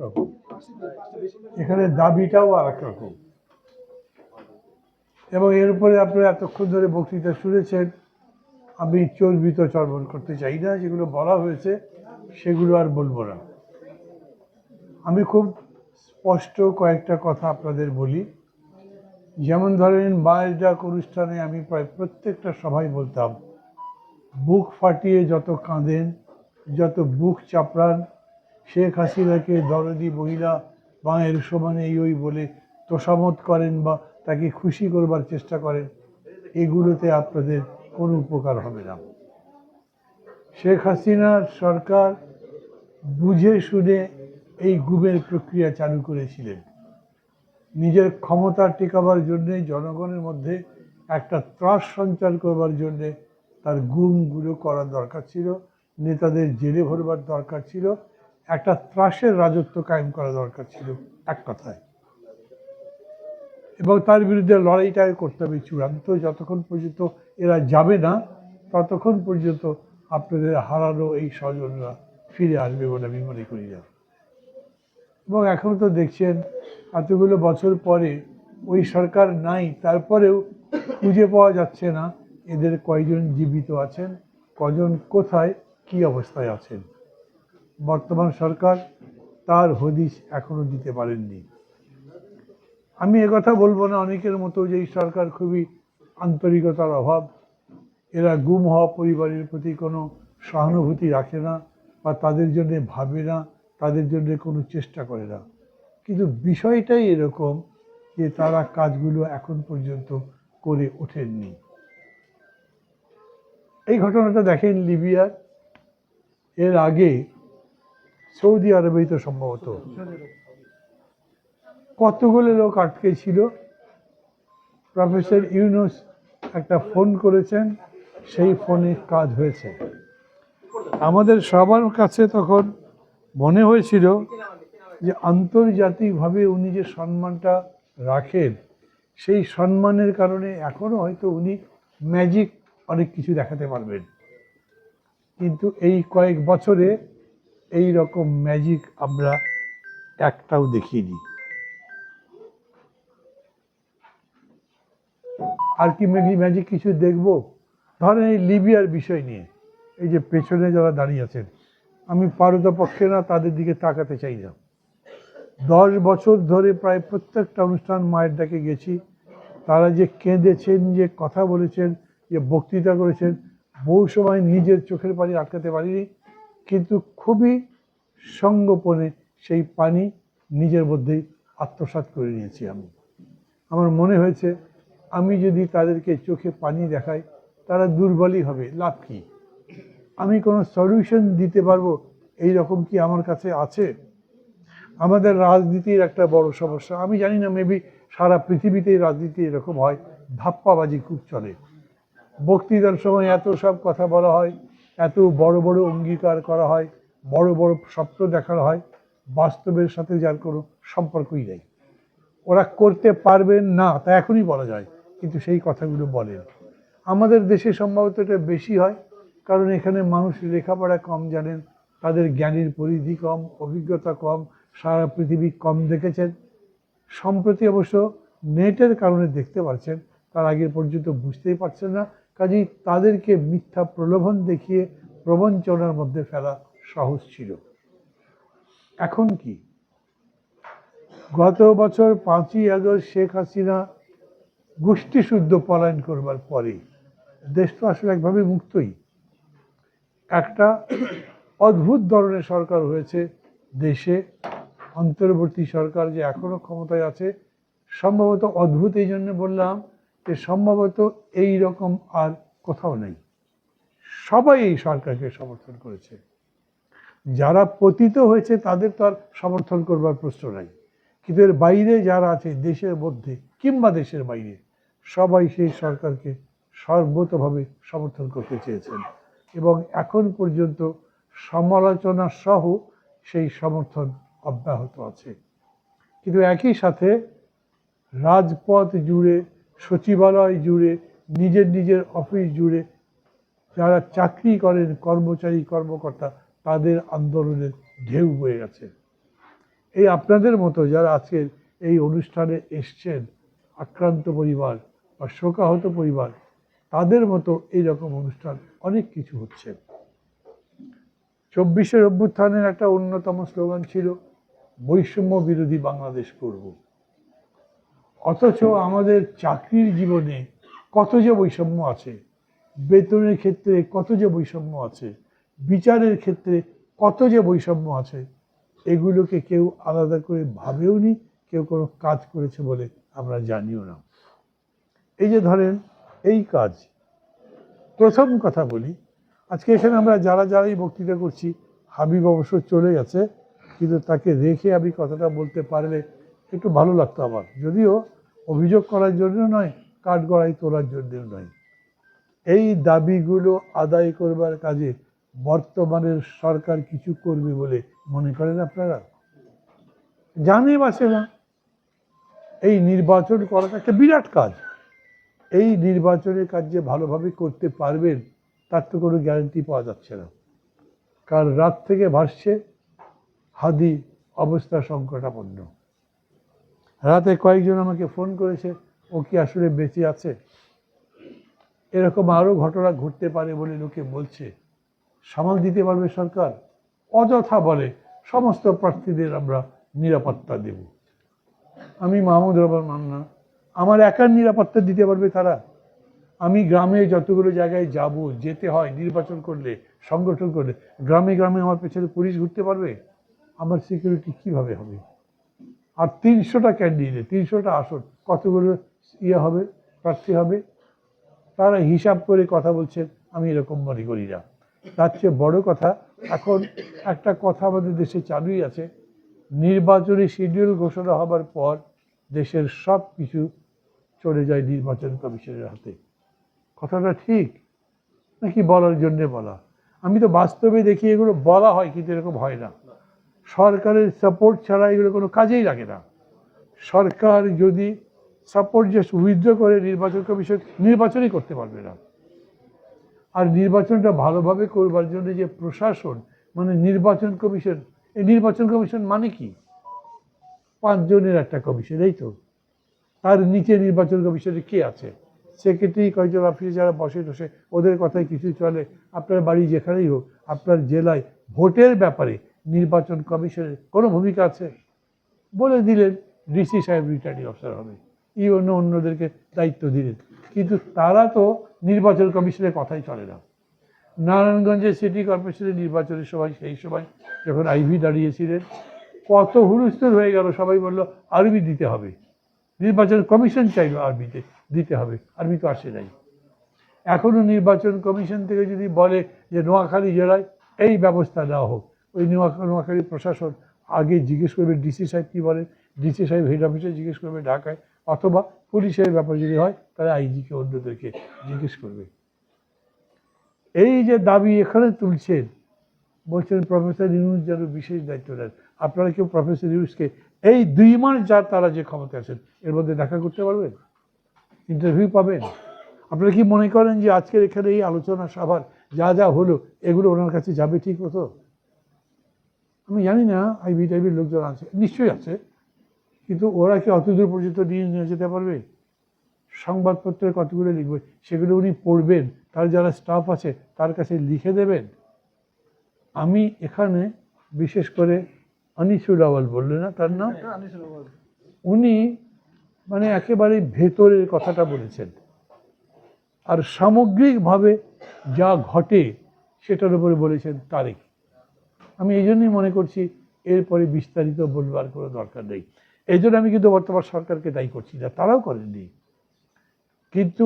রকম এখানে দাবিটাও আর রকম এবং এর উপরে আপনারা এতক্ষণ ধরে বক্তৃতা শুনেছেন, আমি চর্বিত চর্বণ করতে চাই না, যেগুলো বলা হয়েছে, সেগুলো আর বলব না। আমি খুব স্পষ্ট কয়েকটা কথা আপনাদের বলি। যেমন ধরেন মায়ের ডাক অনুষ্ঠানে আমি প্রায় প্রত্যেকটা সভায় বলতাম, বুক ফাটিয়ে যত কাঁদেন, যত বুক চাপড়ান শেখ হাসিনাকে দরদি মহিলা মায়ের সমানে এই ওই বলে তোষামত করেন বা তাকে খুশি করবার চেষ্টা করেন, এগুলোতে আপনাদের কোনো উপকার হবে না। শেখ হাসিনার সরকার বুঝে শুনে এই গুমের প্রক্রিয়া চালু করেছিলেন। নিজের ক্ষমতা টেকাবার জন্যে, জনগণের মধ্যে একটা ত্রাস সঞ্চার করবার জন্যে তার গুমগুলো করার দরকার ছিল, নেতাদের জেলে ভরবার দরকার ছিল একটা ত্রাসের রাজত্ব কায়েম করা দরকার ছিল, এক কথায়। এবং তার বিরুদ্ধে লড়াইটাই করতে হবে চূড়ান্ত, যতক্ষণ পর্যন্ত এরা যাবে না, ততক্ষণ পর্যন্ত আপনাদের হারানো এই স্বজনরা ফিরে আসবে বলে আমি মনে করি না। এবং এখন তো দেখছেন, এতগুলো বছর পরে ওই সরকার নাই, তারপরেও খুঁজে পাওয়া যাচ্ছে না এদের কয়জন জীবিত আছেন, কজন কোথায়, কি অবস্থায় আছেন। বর্তমান সরকার তার হদিশ এখনও দিতে পারেননি। আমি একথা বলব না, অনেকের মতো যে এই সরকার খুবই আন্তরিকতার অভাব। এরা গুম হওয়া পরিবারের প্রতি কোনো সহানুভূতি রাখে না বা তাদের জন্য ভাবে না, তাদের জন্য কোনো চেষ্টা করে না। কিন্তু বিষয়টাই এরকম যে তারা কাজগুলো এখন পর্যন্ত করে ওঠেননি। এই ঘটনাটা দেখেন লিবিয়ার। এর আগে সৌদি আরবেই তো সম্ভবত। কতগুলো লোক আটকে ছিল? প্রফেসর ইউনুস একটা ফোন করেছেন, সেই ফোনে কাজ হয়েছে। আমাদের সবার কাছে তখন মনে হয়েছিল যে আন্তর্জাতিকভাবে উনি যে সম্মানটা রাখেন, সেই সম্মানের কারণে এখনও হয়তো উনি ম্যাজিক অনেক কিছু দেখাতে পারবেন। কিন্তু এই কয়েক বছরে এই রকম ম্যাজিক আমরা একটাও দেখিনি। আর কি ম্যাজিক ম্যাজিক কিছু দেখব। ধরেন এই লিবিয়ার বিষয় নিয়ে, এই যে পেছনে যারা দাঁড়িয়ে আছেন, আমি পারতপক্ষে না, তাদের দিকে তাকাতে চাই না। দশ বছর ধরে প্রায় প্রত্যেকটা অনুষ্ঠান মায়ের ডাকে গেছি। তারা যে কেঁদেছেন, যে কথা বলেছেন, যে বক্তৃতা করেছেন, বহু সময় নিজের চোখের পানি আটকাতে পারিনি। কিন্তু খুবই সঙ্গোপনে সেই পানি নিজের মধ্যেই আত্মসাৎ করে নিয়েছি আমি। আমার মনে হয়েছে, আমি যদি তাদেরকে চোখে পানি দেখাই, তারা দুর্বলই হবে, লাভ কি? আমি কোনো সলিউশন দিতে পারব এই রকম কি আমার কাছে আছে? আমাদের রাজনীতির একটা বড় সমস্যা। আমি জানি না মেবি সারা পৃথিবীতেই রাজনীতি এরকম হয়, ধাপ্পাবাজি খুব চলে। বক্তৃতার সময় এত সব কথা বলা হয় এত বড় বড় অঙ্গীকার করা হয়, বড় বড় স্বপ্ন দেখানো হয়, বাস্তবের সাথে যার কোনো সম্পর্কই নেই। ওরা করতে পারবেন না, তা এখনই বলা যায়, কিন্তু সেই কথাগুলো বলেন। আমাদের দেশে সম্ভবত এটা বেশি হয়, কারণ এখানে মানুষ লেখাপড়া কম জানেন, তাদের জ্ঞানের পরিধি কম, অভিজ্ঞতা কম, সারা পৃথিবী কম দেখেছেন। সম্প্রতি অবশ্য নেটের কারণে দেখতে পাচ্ছেন, তার আগের পর্যন্ত বুঝতেই পারছেন না কাজেই তাদেরকে মিথ্যা প্রলোভন দেখিয়ে প্রবঞ্চনার মধ্যে ফেলা সহজ ছিল। এখন কি? গত বছর পাঁচই আগস্ট শেখ হাসিনা গোষ্ঠীশুদ্ধ পলায়ন করবার পরে দেশ তো আসলে একভাবে মুক্তই। একটা অদ্ভুত ধরনের সরকার হয়েছে দেশে। অন্তর্বর্তী সরকার যে এখনও ক্ষমতায় আছে, সম্ভবত অদ্ভুত এই জন্য বললাম যে সম্ভবত এই রকম আর কোথাও নেই। সবাই এই সরকারকে সমর্থন করেছে। যারা পতিত হয়েছে, তাদের তো আর সমর্থন করবার প্রশ্ন নাই। কিন্তু এর বাইরে যারা আছে, দেশের মধ্যে কিংবা দেশের বাইরে, সবাই সেই সরকারকে সর্বতভাবে সমর্থন করতে চেয়েছেন। এবং এখন পর্যন্ত সমালোচনা সহ সেই সমর্থন অব্যাহত আছে। কিন্তু একই সাথে রাজপথ জুড়ে সচিবালয় জুড়ে, নিজের নিজের অফিস জুড়ে যারা চাকরি করেন কর্মচারী, কর্মকর্তা, তাদের আন্দোলনের ঢেউ বয়ে গেছে। এই আপনাদের মতো যারা আজকের এই অনুষ্ঠানে এসছেন, আক্রান্ত পরিবার বা শোকাহত পরিবার, তাদের মতো এই রকম অনুষ্ঠান অনেক কিছু হচ্ছে। চব্বিশের অভ্যুত্থানের একটা অন্যতম স্লোগান ছিল, বৈষম্য বিরোধী বাংলাদেশ করব। অথচ আমাদের চাকরির জীবনে কত যে বৈষম্য আছে, বেতনের ক্ষেত্রে কত যে বৈষম্য আছে, বিচারের ক্ষেত্রে কত যে বৈষম্য আছে, এগুলোকে কেউ আলাদা করে ভাবেও নি, কেউ কোনো কাজ করেছে বলে আমরা জানিও না। এই যে ধরেন, এই কাজ, প্রথম কথা বলি, আজকে এখানে আমরা যারা যারাই বক্তৃতা করছি, হাবিব অবশ্য চলে গেছে, কিন্তু তাকে রেখে আমি কথাটা বলতে পারলে একটু ভালো লাগতো আমার। যদিও অভিযোগ করার জন্য নয়, কাঠ গড়াই তোলার জন্য নয়। এই দাবিগুলো আদায় করবার কাজে বর্তমানের সরকার কিছু করবে বলে মনে করেন আপনারা? জানে বাসে না। এই নির্বাচন করাটা একটা বিরাট কাজ। এই নির্বাচনের কাজ যে ভালোভাবে করতে পারবেন, তার তো কোনো গ্যারান্টি পাওয়া যাচ্ছে না। কাল রাত থেকে ভাসছে, হাদি অবস্থা সংকটাপন্ন। রাতে কয়েকজন আমাকে ফোন করেছে, ও কি আসলে বেঁচে আছে? এরকম আরও ঘটনা ঘটতে পারে বলে লোকে বলছে। সামাল দিতে পারবে সরকার? অযথা বলে, সমস্ত প্রার্থীদের আমরা নিরাপত্তা দেব। আমি মাহমুদ রহমান মান্না, আমার একার নিরাপত্তা দিতে পারবে তারা? আমি গ্রামে যতগুলো জায়গায় যাব, যেতে হয়, নির্বাচন করলে, সংগঠন করলে, গ্রামে গ্রামে আমার পেছনে পুলিশ ঘুরতে পারবে? আমার সিকিউরিটি কীভাবে হবে? আর তিনশোটা ক্যান্ডিডেট তিনশোটা আসন, কতগুলো ইয়ে হবে, প্রার্থী হবে, তারা হিসাব করে কথা বলছেন, আমি এরকম মনে করি না। তার চেয়ে বড় কথা, এখন একটা কথা আমাদের দেশে চালুই আছে, নির্বাচনী শিডিউল ঘোষণা হবার পর দেশের সব কিছু চলে যায় নির্বাচন কমিশনের হাতে। কথাটা ঠিক? নাকি বলার জন্যে বলা? আমি তো বাস্তবে দেখি এগুলো বলা হয়, কিন্তু এরকম হয় না। সরকারের সাপোর্ট ছাড়া এগুলো কোনো কাজেই লাগে না। সরকার যদি সাপোর্ট যে উইথড্র করে, নির্বাচন কমিশন নির্বাচনই করতে পারবে না। আর নির্বাচনটা ভালোভাবে করবার জন্য যে প্রশাসন মানে নির্বাচন কমিশন, এই নির্বাচন কমিশন মানে কি? পাঁচজনের একটা কমিশন, এই তো। তার নিচে নির্বাচন কমিশনে কে আছে? সেক্রেটারি কয়েকজন অফিসে যারা বসে বসে ওদের কথায় কিছু চলে। আপনার বাড়ি যেখানেই হোক, আপনার জেলায় ভোটের ব্যাপারে নির্বাচন কমিশনের কোনো ভূমিকা আছে? বলে দিলেন ডিসি সাহেব রিটার্নিং অফিসার হবে। এই অন্য অন্যদেরকে দায়িত্ব দিলেন। কিন্তু তারা তো নির্বাচন কমিশনের কথাই চলে না। নারায়ণগঞ্জের সিটি কর্পোরেশনের নির্বাচনের সময়, সেই সময় যখন আইভি দাঁড়িয়েছিলেন, কত হুলস্থুল হয়ে গেল, সবাই বলল আরবি দিতে হবে। নির্বাচন কমিশন চাইলো আরবিতে দিতে হবে আরবি তো আসে নাই। এখনও নির্বাচন কমিশন থেকে যদি বলে যে নোয়াখালী জেলায় এই ব্যবস্থা দেওয়া হোক ওই নোয়াখা, নোয়াখালী প্রশাসন আগে জিজ্ঞেস করবে ডিসি সাহেব কী বলেন ডিসি সাহেব হেড অফিসে জিজ্ঞেস করবে ঢাকায়, অথবা পুলিশের ব্যাপার যদি হয়, তাহলে আইজিকে অন্যদেরকে জিজ্ঞেস করবে। এই যে দাবি এখানে তুলছেন, বলছেন প্রফেসর ইউনুস যেন বিশেষ দায়িত্ব নেন। আপনারা কেউ প্রফেসর ইউনুসকে এই দুই মাস যার তারা যে ক্ষমতা আছেন, এর মধ্যে দেখা করতে পারবেন? ইন্টারভিউ পাবেন? আপনারা কি মনে করেন যে আজকের এখানে এই আলোচনা সভার যা যা হলো, এগুলো ওনার কাছে যাবে ঠিক মতো? আমি জানি না আইবি টাইবির লোকজন আছে নিশ্চয়ই আছে কিন্তু ওরা কি অত দূর পর্যন্ত নিয়ে নিয়ে যেতে পারবে? সংবাদপত্রে কতগুলো লিখবে? সেগুলো উনি পড়বেন তার যারা স্টাফ আছে তার কাছে লিখে দেবেন। আমি এখানে বিশেষ করে আনিসুল আওয়াল বললে না তার নাম? উনি মানে একেবারে ভেতরের কথাটা বলেছেন। আর সামগ্রিকভাবে যা ঘটে সেটার উপরে বলেছেন তারিখ আমি এই জন্যই মনে করছি এরপরে বিস্তারিত বলবার কোনো দরকার নেই। এই জন্য আমি কিন্তু বর্তমান সরকারকে দায়ী করছি না তারাও করেননি। কিন্তু